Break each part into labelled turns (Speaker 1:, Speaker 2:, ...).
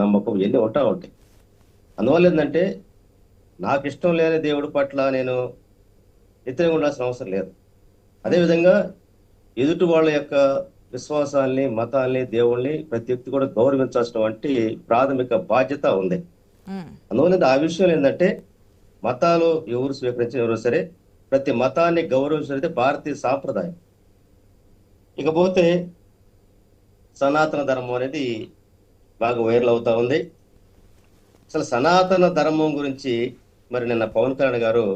Speaker 1: నమ్మకం ఇవన్నీ ఉంటా ఉంటాయి. అందువల్ల ఏంటంటే నాకు ఇష్టం లేని దేవుడి పట్ల నేను వ్యతిరేకంగా ఉండాల్సిన అవసరం లేదు. అదేవిధంగా ఎదుటి వాళ్ళ యొక్క విశ్వాసాల్ని మతాల్ని దేవుళ్ళని ప్రతి వ్యక్తి కూడా గౌరవించాల్సినటువంటి ప్రాథమిక బాధ్యత ఉంది. అందువల్ల ఆ విషయం ఏంటంటే మతాలు ఎవరు స్వీకరించిన ఎవరు సరే ప్రతి మతాన్ని గౌరవించినది భారతీయ సాంప్రదాయం. ఇకపోతే సనాతన ధర్మం అనేది బాగా వైరల్ అవుతా ఉంది. అసలు సనాతన ధర్మం గురించి మరి నిన్న పవన్ కళ్యాణ్ గారు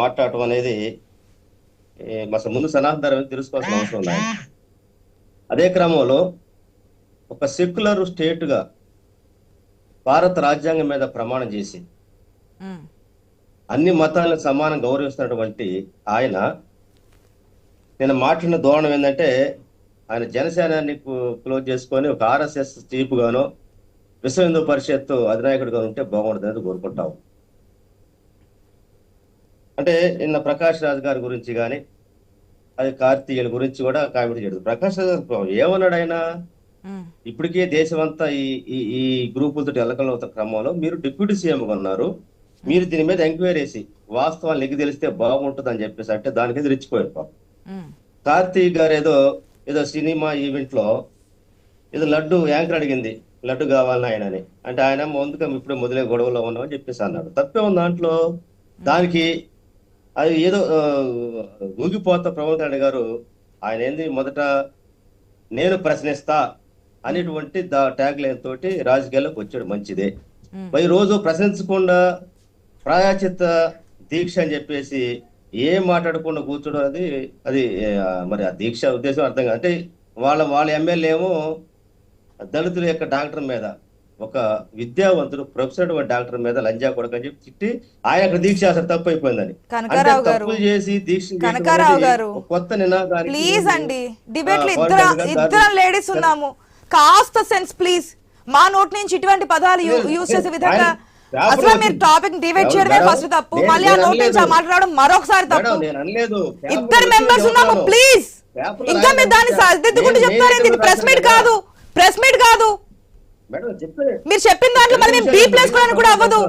Speaker 1: మాట్లాడటం అనేది అసలు ముందు సనాతన ధర్మం తెలుసుకోవాల్సిన అవసరం ఉంది? ఆయన. అదే క్రమంలో ఒక సెక్యులర్ స్టేట్గా భారత రాజ్యాంగం మీద ప్రమాణం చేసి అన్ని మతాలను సమానం గౌరవిస్తున్నటువంటి ఆయన నేను మాట్లాడిన ధోరణం ఏంటంటే ఆయన జనసేనాన్ని క్లోజ్ చేసుకొని ఒక ఆర్ఎస్ఎస్ చీఫ్ గానో విశ్వ హిందూ పరిషత్ అధినాయకుడిగా ఉంటే బాగుంటుందని కోరుకుంటాం అంటే నిన్న ప్రకాష్ రాజ్ గారి గురించి కానీ అది కార్తీయుల గురించి కూడా కామెంట్ చేయడం ప్రకాష్ రాజ్ గారు ఏమన్నాడు ఆయన? ఇప్పటికే దేశమంతా ఈ ఈ గ్రూపులతో ఎలకలు అవుతున్న క్రమంలో మీరు డిప్యూటీ సీఎం ఉన్నారు. మీరు దీని మీద ఎంక్వైరీ చేసి వాస్తవాలు నీకు తెలిస్తే బాగుంటుంది అని చెప్పేసి అంటే దానికి రెచ్చిపోయారు పాపం. కార్తీక్ గారు ఏదో ఏదో సినిమా ఈవెంట్లో ఏదో లడ్డు యాంకర్ అడిగింది లడ్డు కావాలని ఆయన అని అంటే ఆయన ముందుగా ఇప్పుడే మొదలే గొడవలో ఉన్నామని చెప్పేసి అన్నాడు. తప్పే ఉంది దాంట్లో? దానికి అది ఏదో ఊగిపోత ప్రమోద్ రెడ్డి గారు ఆయన ఏంది మొదట నేను ప్రశ్నిస్తా అనేటువంటి దా ట్యాగ్ లైన్ తోటి రాజకీయాల్లోకి వచ్చాడు మంచిదే. మరి రోజు ప్రశ్నించకుండా ప్రాయచిత దీక్ష అని చెప్పేసి ఏం మాట్లాడకుండా కూర్చోడం అది అది మరి ఆ దీక్ష ఉద్దేశం అర్థం కాదు. అంటే వాళ్ళ వాళ్ళ ఎమ్మెల్యే ఏమో దళితుల యొక్క డాక్టర్ మీద ఒక విద్యావంతుడు ప్రొఫెసర్ డాక్టర్ మీద లంజా కొడక అని చెప్పి తిట్టి ఆయన అక్కడ దీక్ష అసలు తప్పు అయిపోయిందని తప్పులు చేసి దీక్ష
Speaker 2: కనకారావు గారు.
Speaker 1: కొత్త నినాదానికి
Speaker 2: ప్లీజ్ అండి
Speaker 1: డిబేట్లో
Speaker 2: ఇద్దరు లేడీస్ ఉన్నాము. కాస్త సెన్స్ ప్లీజ్. మా నోటి నుంచి ఇటువంటి పదాలు యూజ్ చేసే. విధంగా అసలు మీరు. టాపిక్ డివైడ్ చేయడమే ఫస్ట్ తప్పు. మళ్ళీ ఆ
Speaker 1: నేను
Speaker 2: నోటి నుంచి ఆ
Speaker 1: అనలేదు.
Speaker 2: మాట్లాడడం మరొకసారి తప్పు. ఇద్దరు మెంబర్స్ ఉన్నాము. ప్లీజ్ ఇంకా మీరు దాన్ని. సర్దిద్దుకుంటూ
Speaker 1: నేను
Speaker 2: ఇది ప్రెస్ మీట్ కాదు. ప్రెస్ మీట్ కాదు. మీరు చెప్పిన దాంట్లో మళ్ళీ మేము డీప్ వేసుకోవడానికి కూడా అవ్వదు.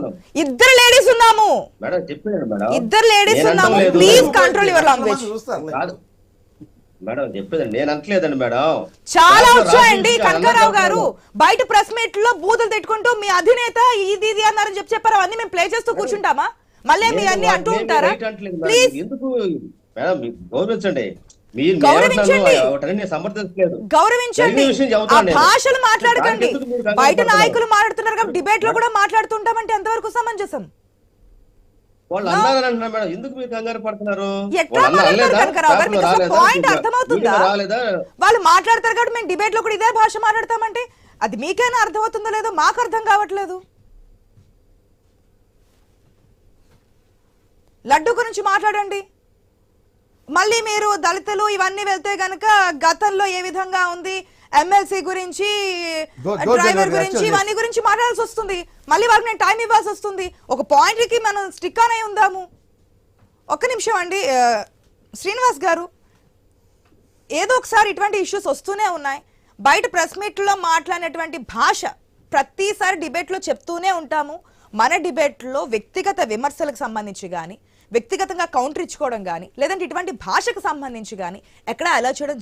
Speaker 2: ఇద్దరు లేడీస్ ఉన్నాము.
Speaker 1: మేడం చెప్పాను మేడం.
Speaker 2: ఇద్దరు లేడీస్
Speaker 1: నేను
Speaker 2: ఉన్నాము. Please control your language
Speaker 1: madam చెప్పేదండి. నేను అంటలేదండి మేడం.
Speaker 2: చాలా వచ్చాయండి కనకారావు గారు బయట ప్రెస్ మీట్లో బూతులు తిట్టుకుంటూ మీ అధినేత ఇది ఇది అన్నారని చెప్పి చెప్పారు. అవన్నీ మేము ప్లే చేస్తూ కూర్చుంటామా? మళ్ళీ మీ
Speaker 1: నేను
Speaker 2: అన్ని అంటూ ఉంటారా. ప్లీజ్.
Speaker 1: ఎందుకు? మేడం మీరు గౌరవించండి.
Speaker 2: గౌరవించండి. భాషలు మాట్లాడకండి. బయట? నాయకులు మాట్లాడుతున్నారు కాబట్టి డిబేట్లో కూడా మాట్లాడుతుంటామంటే ఎంతవరకు సమంజసం?
Speaker 1: వాళ్ళు అన్నారని అంటున్నారు మేడం. ఎందుకు మీరు కంగారు పడుతున్నారు? రాలేదా?
Speaker 2: వాళ్ళు మాట్లాడతారు కాబట్టి మేము డిబేట్లో కూడా ఇదే భాష మాట్లాడతామంటే అది మీకైనా అర్థమవుతుందో లేదో మాకు అర్థం కావట్లేదు. లడ్డు గురించి మాట్లాడండి. మళ్ళీ మీరు దళితులు ఇవన్నీ వెళ్తే గనక గతంలో ఏ విధంగా ఉంది? ఎమ్మెల్సీ గురించి డ్రైవర్ గురించి ఇవన్నీ గురించి మాట్లాడాల్సి వస్తుంది. మళ్ళీ వాళ్ళకి నేను టైం ఇవ్వాల్సి వస్తుంది. ఒక పాయింట్కి మనం స్టిక్ ఆన్ అయి ఉందాము. ఒక్క నిమిషం అండి శ్రీనివాస్ గారు ఏదో ఒకసారి ఇటువంటి ఇష్యూస్ వస్తూనే ఉన్నాయి. బయట ప్రెస్ మీట్లో మాట్లాడినటువంటి భాష ప్రతిసారి డిబేట్లో చెప్తూనే ఉంటాము. మన డిబేట్లో వ్యక్తిగత విమర్శలకు సంబంధించి కానీ వ్యక్తిగతంగా కౌంటర్ ఇచ్చుకోవడం కానీ లేదంటే ఇటువంటి భాషకు సంబంధించి కానీ ఎక్కడ అలా చేయడం